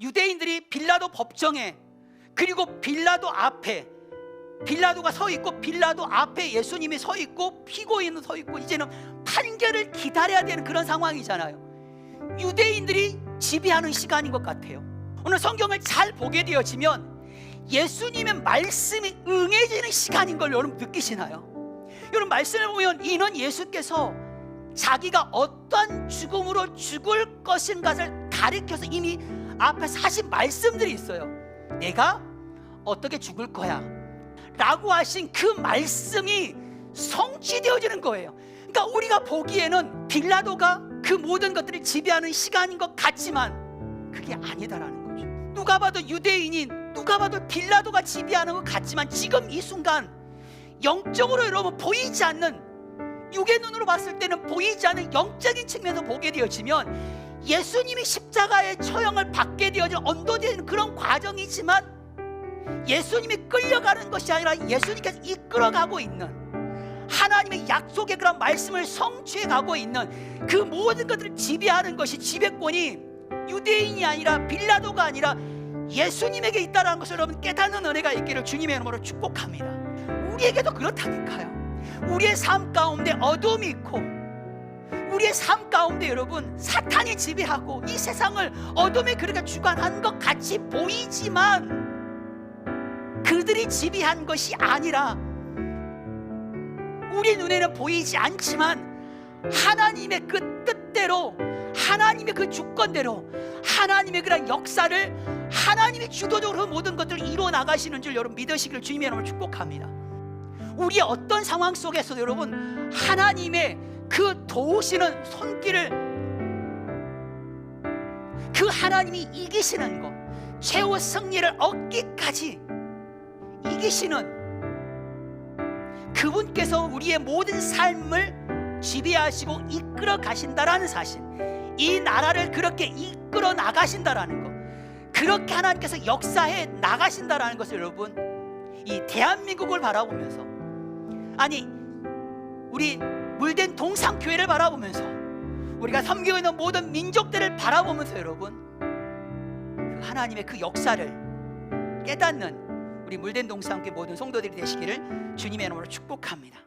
유대인들이 빌라도 법정에 그리고 빌라도 앞에 빌라도가 서 있고 빌라도 앞에 예수님이 서 있고 피고인은 서 있고 이제는 판결을 기다려야 되는 그런 상황이잖아요. 유대인들이 지배하는 시간인 것 같아요. 오늘 성경을 잘 보게 되어지면 예수님의 말씀이 응해지는 시간인 걸 여러분 느끼시나요? 여러분 말씀을 보면 이는 예수께서 자기가 어떤 죽음으로 죽을 것인가를 가리켜서 이미 앞에서 하신 말씀들이 있어요. 내가 어떻게 죽을 거야. 라고 하신 그 말씀이 성취되어지는 거예요. 그러니까 우리가 보기에는 빌라도가 그 모든 것들을 지배하는 시간인 것 같지만 그게 아니다라는 거죠. 누가 봐도 유대인인 누가 봐도 빌라도가 지배하는 것 같지만 지금 이 순간 영적으로 여러분 보이지 않는 육의 눈으로 봤을 때는 보이지 않는 영적인 측면에서 보게 되어지면 예수님이 십자가의 처형을 받게 되어진 언도되는 그런 과정이지만 예수님이 끌려가는 것이 아니라 예수님께서 이끌어가고 있는 하나님의 약속의 그런 말씀을 성취해 가고 있는 그 모든 것들을 지배하는 것이 지배권이 유대인이 아니라 빌라도가 아니라 예수님에게 있다는 것을 여러분 깨닫는 은혜가 있기를 주님의 이름으로 축복합니다. 우리에게도 그렇다니까요. 우리의 삶 가운데 어둠이 있고 우리의 삶 가운데 여러분 사탄이 지배하고 이 세상을 어둠에 그렇게 주관한 것 같이 보이지만 그들이 지배한 것이 아니라 우리 눈에는 보이지 않지만 하나님의 그 뜻대로 하나님의 그 주권대로 하나님의 그런 역사를 하나님이 주도적으로 그 모든 것들을 이루어 나가시는 줄 여러분 믿으시기를 주님의 이름으로 축복합니다. 우리의 어떤 상황 속에서도 여러분 하나님의 그 도우시는 손길을 그 하나님이 이기시는 것 최후 승리를 얻기까지 이기시는 그분께서 우리의 모든 삶을 지배하시고 이끌어 가신다라는 사실 이 나라를 그렇게 이끌어 나가신다라는 것 그렇게 하나님께서 역사해 나가신다라는 것을 여러분 이 대한민국을 바라보면서 아니 우리 물된 동상 교회를 바라보면서 우리가 섬기고 있는 모든 민족들을 바라보면서 여러분 그 하나님의 그 역사를 깨닫는 우리 물된 동상 교회 모든 성도들이 되시기를 주님의 이름으로 축복합니다.